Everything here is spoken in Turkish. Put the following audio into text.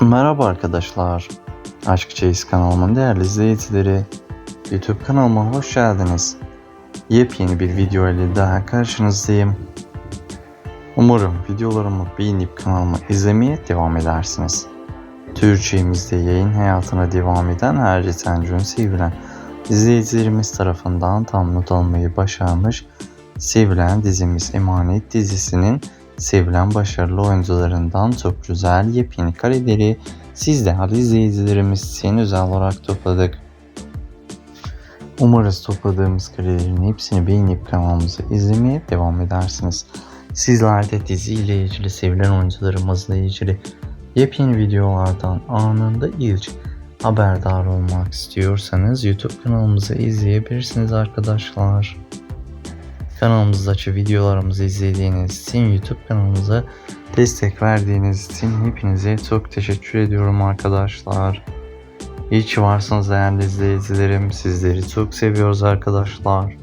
Merhaba arkadaşlar. Aşk Çeyiz kanalımın değerli izleyicileri. YouTube kanalıma hoş geldiniz. Yepyeni bir video ile daha karşınızdayım. Umarım videolarımı beğenip kanalımı izlemeye devam edersiniz. Türkçemizde yayın hayatına devam eden her geçen gün sevilen izleyicilerimiz tarafından tam not almayı başarmış sevilen dizimiz Emanet dizisinin sevilen başarılı oyuncularından çok güzel yepyeni kareleri siz değerli izleyicilerimiz için özel olarak topladık. Umarız topladığımız karelerin hepsini beğenip kanalımızı izlemeye devam edersiniz. Sizler de dizi ile ilgili sevilen oyuncularımızla ilgili yepyeni videolardan anında ilk haberdar olmak istiyorsanız YouTube kanalımızı izleyebilirsiniz arkadaşlar. Kanalımızdaki videolarımızı izlediğiniz için YouTube kanalımıza destek verdiğiniz için hepinize çok teşekkür ediyorum arkadaşlar. İyi ki varsınız değerli izleyicilerim. Sizleri çok seviyoruz arkadaşlar.